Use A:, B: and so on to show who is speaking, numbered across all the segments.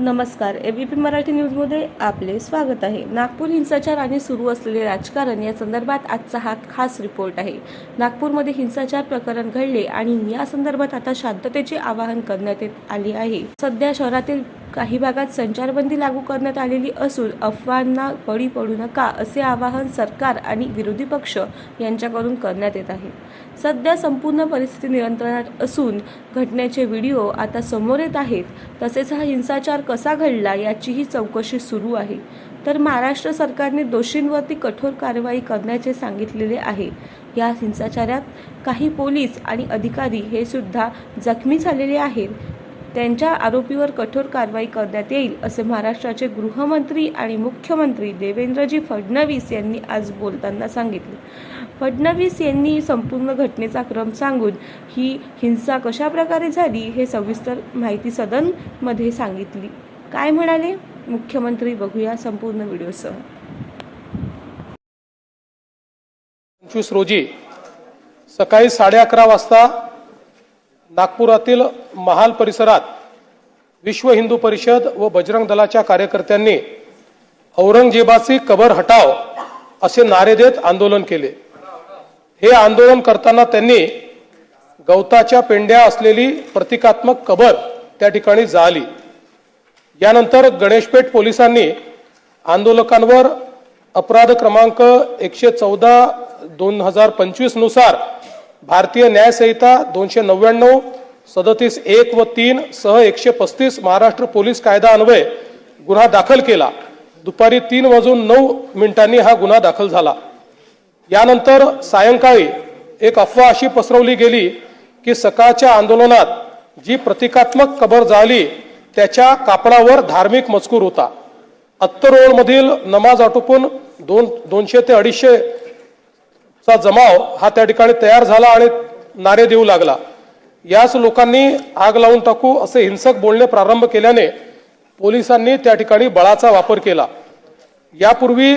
A: नमस्कार. A B P Marathi न्यूजमध्ये आपले स्वागत आहे. नागपूर हिंसाचार आणि सुरू असलेले राजकारण या संदर्भात आजचा हा खास रिपोर्ट आहे. नागपूरमध्ये हिंसाचार प्रकरण घडले आणि या संदर्भात आता शांततेचे आवाहन करण्यात येत आले आहे. सध्या शहरातील काही भागात संचारबंदी लागू करण्यात आलेली असून अफवांना बळी पडू नका असे आवाहन सरकार आणि विरोधी पक्ष यांच्याकडून करण्यात येत आहे. सध्या संपूर्ण परिस्थिती नियंत्रणात असून घटनेचे व्हिडिओ आता समोर येत आहेत. तसेच हा हिंसाचार कसा घडला याचीही चौकशी सुरू आहे. तर महाराष्ट्र सरकारने दोषींवरती कठोर कारवाई करण्याचे सांगितलेले आहे. या हिंसाचारात काही पोलीस आणि अधिकारी हे सुद्धा जखमी झालेले आहेत. त्यांच्या आरोपीवर कठोर कारवाई करण्यात येईल असे महाराष्ट्राचे गृहमंत्री आणि मुख्यमंत्री देवेंद्रजी फडणवीस यांनी आज बोलताना सांगितले. फडणवीस यांनी संपूर्ण घटनेचा क्रम सांगून ही हिंसा कशा प्रकारे झाली हे सविस्तर माहिती सदनमध्ये सांगितली. काय म्हणाले? मुख्यमंत्री बघूया संपूर्ण व्हिडिओसह.
B: पंचवीस रोजी सकाळी साडे अकरा वाजता नागपुरातील महाल परिसरात विश्व हिंदू परिषद व बजरंग दलाच्या कार्यकर्त्यांनी औरंगजेबाची कबर हटाव असे नारे देत आंदोलन केले. हे आंदोलन करताना त्यांनी गवताच्या पेंड्या असलेली प्रतिकात्मक कबर त्या ठिकाणी जाळली. यानंतर गणेशपेठ पोलिसांनी आंदोलकांवर अपराध क्रमांक एकशे चौदा दोन हजार पंचवीसनुसार भारतीय न्यायसंहिता दोनशे नव्याण्णव सदतीस एक व तीन सह एकशे पस्तीस महाराष्ट्र पोलीस कायदा अन्वये गुन्हा दाखल केला. दुपारी तीन वाजून नऊ मिनिटांनी हा गुन्हा दाखल झाला. यानंतर सायंकाळी एक अफवा अशी पसरवली गेली की सकाळच्या आंदोलनात जी प्रतिकात्मक कबर झाली त्याच्या कापडावर धार्मिक मजकूर होता. अत्तरोळमधील नमाज आटोपून दोन दोनशे ते अडीचशे चा जमाव हा त्या ठिकाणी तयार झाला आणि नारे देऊ लागला. याच लोकांनी आग लावून टाकू असे हिंसक बोलणे प्रारंभ केल्याने पोलिसांनी त्या ठिकाणी बळाचा वापर केला. यापूर्वी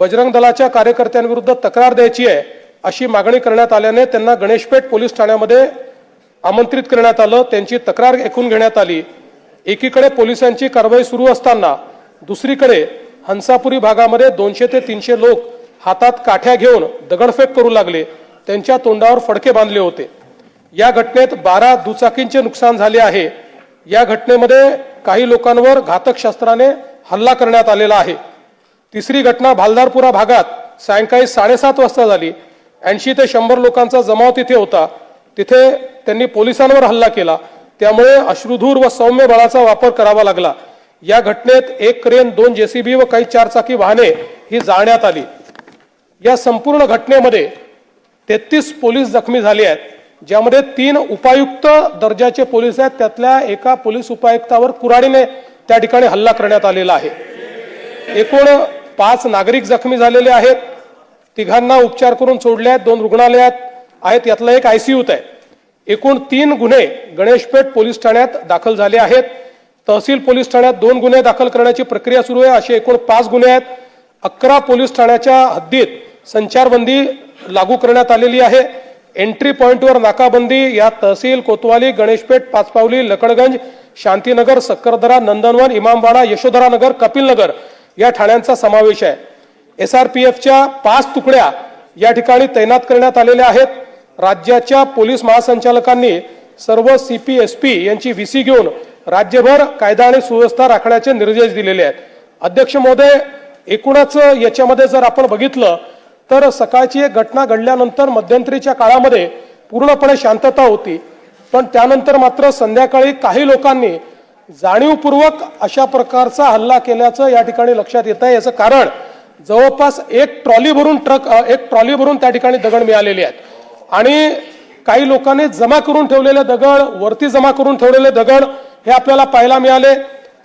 B: बजरंग दलाच्या कार्यकर्त्यांविरुद्ध तक्रार द्यायची आहे अशी मागणी करण्यात आल्याने त्यांना गणेशपेठ पोलीस ठाण्यामध्ये आमंत्रित करण्यात आलं त्यांची तक्रार ऐकून घेण्यात आली. एकीकडे पोलिसांची कारवाई सुरू असताना दुसरीकडे हंसापुरी भागामध्ये दोनशे ते तीनशे लोक हातात काठ्या घेऊन दगडफेक करू लागले. त्यांच्या तोंडावर फडके बांधले होते. या घटनेत बारा दुचाकींचे नुकसान झाले आहे. या घटनेमध्ये काही लोकांवर घातक शस्त्राने हल्ला करण्यात आलेला आहे. तिसरी घटना भालदारपुरा भागात सायंकाळी साडेसात वाजता झाली. ऐंशी ते शंभर लोकांचा जमाव तिथे होता. तिथे त्यांनी पोलिसांवर हल्ला केला. त्यामुळे अश्रुधूर व सौम्य बळाचा वापर करावा लागला. या घटनेत एक क्रेन दोन जेसीबी व काही चारचाकी वाहने ही जाळण्यात आली. या संपूर्ण घटनेमध्ये तेहतीस पोलीस जखमी झाले आहेत ज्यामध्ये तीन उपायुक्त दर्जाचे पोलीस आहेत. त्यातल्या एका पोलीस उपायुक्तावर कुराडीने त्या ठिकाणी हल्ला करण्यात आलेला आहे. एकूण पाच नागरिक जखमी झालेले आहेत. तिघांना उपचार करून सोडले आहेत. दोन रुग्णालयात आहेत. यातला एक आयसीयूत आहे. एकूण तीन गुन्हे गणेशपेठ पोलीस ठाण्यात दाखल झाले आहेत. तहसील पोलीस ठाण्यात दोन गुन्हे दाखल करण्याची प्रक्रिया सुरू आहे. असे एकूण पाच गुन्हे आहेत. अकरा पोलीस ठाण्याच्या हद्दीत संचारबंदी लागू करण्यात आलेली आहे. एंट्री पॉईंटवर नाकाबंदी या तहसील कोतवाली गणेशपेठ पाचपावली लकडगंज शांतीनगर सक्करदरा नंदनवन इमामवाडा यशोधरा नगर कपिलनगर या ठाण्यांचा समावेश आहे. एस आर पी एफच्या पाच तुकड्या या ठिकाणी तैनात करण्यात आलेल्या आहेत. राज्याच्या पोलीस महासंचालकांनी सर्व सी पी एस पी यांची व्हीसी घेऊन राज्यभर कायदा आणि सुव्यवस्था राखण्याचे निर्देश दिलेले आहेत. अध्यक्ष महोदय एकूणच याच्यामध्ये जर आपण बघितलं तर सकाळची एक घटना घडल्यानंतर मध्यंतरीच्या काळामध्ये पूर्णपणे शांतता होती. पण त्यानंतर मात्र संध्याकाळी काही लोकांनी जाणीवपूर्वक अशा प्रकारचा हल्ला केल्याचं या ठिकाणी लक्षात येत आहे. याचं कारण जवळपास एक ट्रॉली भरून ट्रक एक ट्रॉली भरून त्या ठिकाणी दगड मिळालेले आहेत. आणि काही लोकांनी जमा करून ठेवलेले दगड वरती जमा करून ठेवलेले दगड हे आपल्याला पाहायला मिळाले.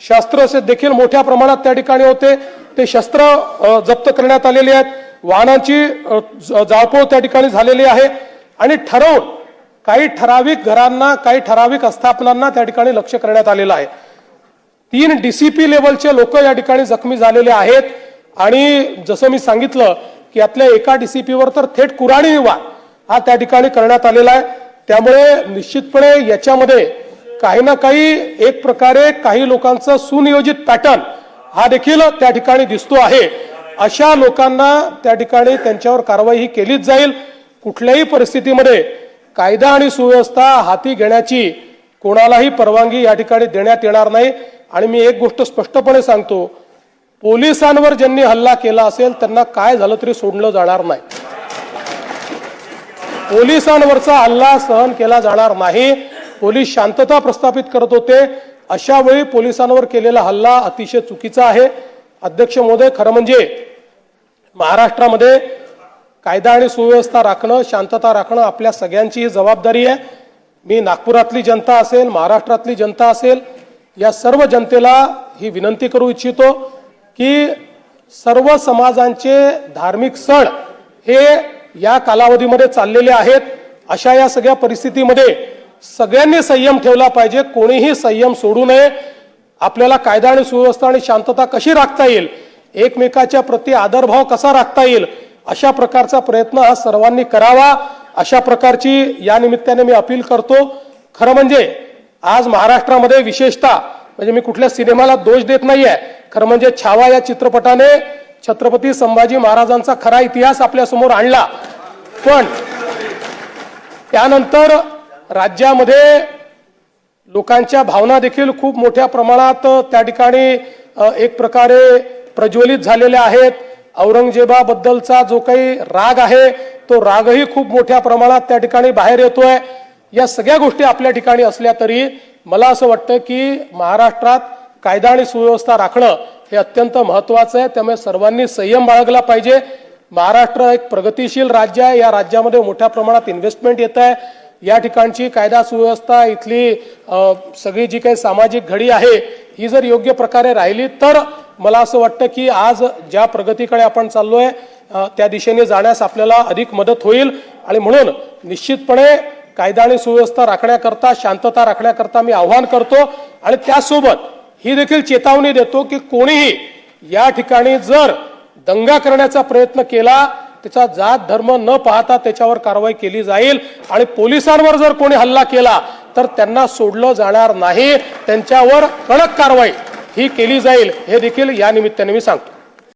B: शस्त्र असे देखील मोठ्या प्रमाणात त्या ठिकाणी होते. ते शस्त्र जप्त करण्यात आलेले आहेत. वाहनांची जाळपोळ त्या ठिकाणी झालेली आहे. आणि ठरवून काही ठराविक घरांना काही ठराविक आस्थापनांना त्या ठिकाणी लक्ष करण्यात आलेलं आहे. तीन डीसीपी लेवलचे लोक या ठिकाणी जखमी झालेले आहेत. आणि जसं मी सांगितलं की यातल्या एका डीसीपीवर तर थेट कुराणी वार हा त्या ठिकाणी करण्यात आलेला आहे. त्यामुळे निश्चितपणे याच्यामध्ये काही ना काही एक प्रकारे काही लोकांचं सुनियोजित पॅटर्न हा देखील त्या ठिकाणी दिसतो आहे. अशा लोकांना त्या ठिकाणी त्यांच्यावर कारवाई ही केलीच जाईल. कुठल्याही परिस्थितीमध्ये कायदा आणि सुव्यवस्था हाती घेण्याची कोणालाही परवानगी या ठिकाणी देण्यात येणार नाही. आणि मी एक गोष्ट स्पष्टपणे सांगतो पोलिसांवर ज्यांनी हल्ला केला असेल त्यांना काय झालं तरी सोडलं जाणार नाही. पोलिसांवरचा हल्ला सहन केला जाणार नाही. पोलीस शांतता प्रस्थापित करत होते. अशा वेळी पोलिसांवर केलेला हल्ला अतिशय चुकीचा आहे. अध्यक्ष महोदय खरं म्हणजे महाराष्ट्रामध्ये कायदा आणि सुव्यवस्था राखणं शांतता राखणं आपल्या सगळ्यांची ही जबाबदारी आहे. मी नागपुरातली जनता असेल महाराष्ट्रातली जनता असेल या सर्व जनतेला ही विनंती करू इच्छितो की सर्व समाजांचे धार्मिक सण हे या कालावधीमध्ये चाललेले आहेत. अशा या सगळ्या परिस्थितीमध्ये सगळ्यांनी संयम ठेवला पाहिजे. कोणीही संयम सोडू नये. आपल्याला कायदा आणि सुव्यवस्था आणि शांतता कशी राखता येईल? एकमेकाच्या प्रती आदरभाव कसा राखता येईल? अशा प्रकारचा प्रयत्न हा सर्वांनी करावा. अशा प्रकारची या निमित्ताने मी अपील करतो. खरं म्हणजे आज महाराष्ट्रामध्ये विशेषतः म्हणजे मी कुठल्या सिनेमाला दोष देत नाहीये. खरं म्हणजे छावा या चित्रपटाने छत्रपती संभाजी महाराजांचा खरा इतिहास आपल्यासमोर आणला. पण त्यानंतर राज्यामध्ये लोकांच्या भावना देखील खूप मोठ्या प्रमाणात त्या ठिकाणी एक प्रकारे प्रज्वलित झालेल्या आहेत. औरंगजेबाबद्दलचा जो काही राग आहे तो रागही खूप मोठ्या प्रमाणात त्या ठिकाणी बाहेर येतोय. या सगळ्या गोष्टी आपल्या ठिकाणी असल्या तरी मला असं वाटतं की महाराष्ट्रात कायदा आणि सुव्यवस्था राखणं हे अत्यंत महत्वाचं आहे. त्यामुळे सर्वांनी संयम बाळगला पाहिजे. महाराष्ट्र एक प्रगतिशील राज्य आहे. या राज्यामध्ये मोठ्या प्रमाणात इन्व्हेस्टमेंट येत आहे या ठिकाणची कायदा सुव्यवस्था इथली सगळी जी काही सामाजिक घडी आहे ही जर योग्य प्रकारे राहिली तर मला असं वाटतं की आज ज्या प्रगतीकडे आपण चाललो आहे त्या दिशेने जाण्यास आपल्याला अधिक मदत होईल. आणि म्हणून निश्चितपणे कायदा आणि सुव्यवस्था राखण्याकरता शांतता राखण्याकरता मी आव्हान करतो. आणि त्यासोबत ही देखील चेतावणी देतो की कोणीही या ठिकाणी जर दंगा करण्याचा प्रयत्न केला त्याचा जात धर्म न पाहता त्याच्यावर कारवाई केली जाईल. आणि पोलिसांवर जर कोणी हल्ला केला तर त्यांना सोडलं जाणार नाही. त्यांच्यावर कडक कारवाई ही केली जाईल. हे देखील या निमित्ताने मी सांगतो.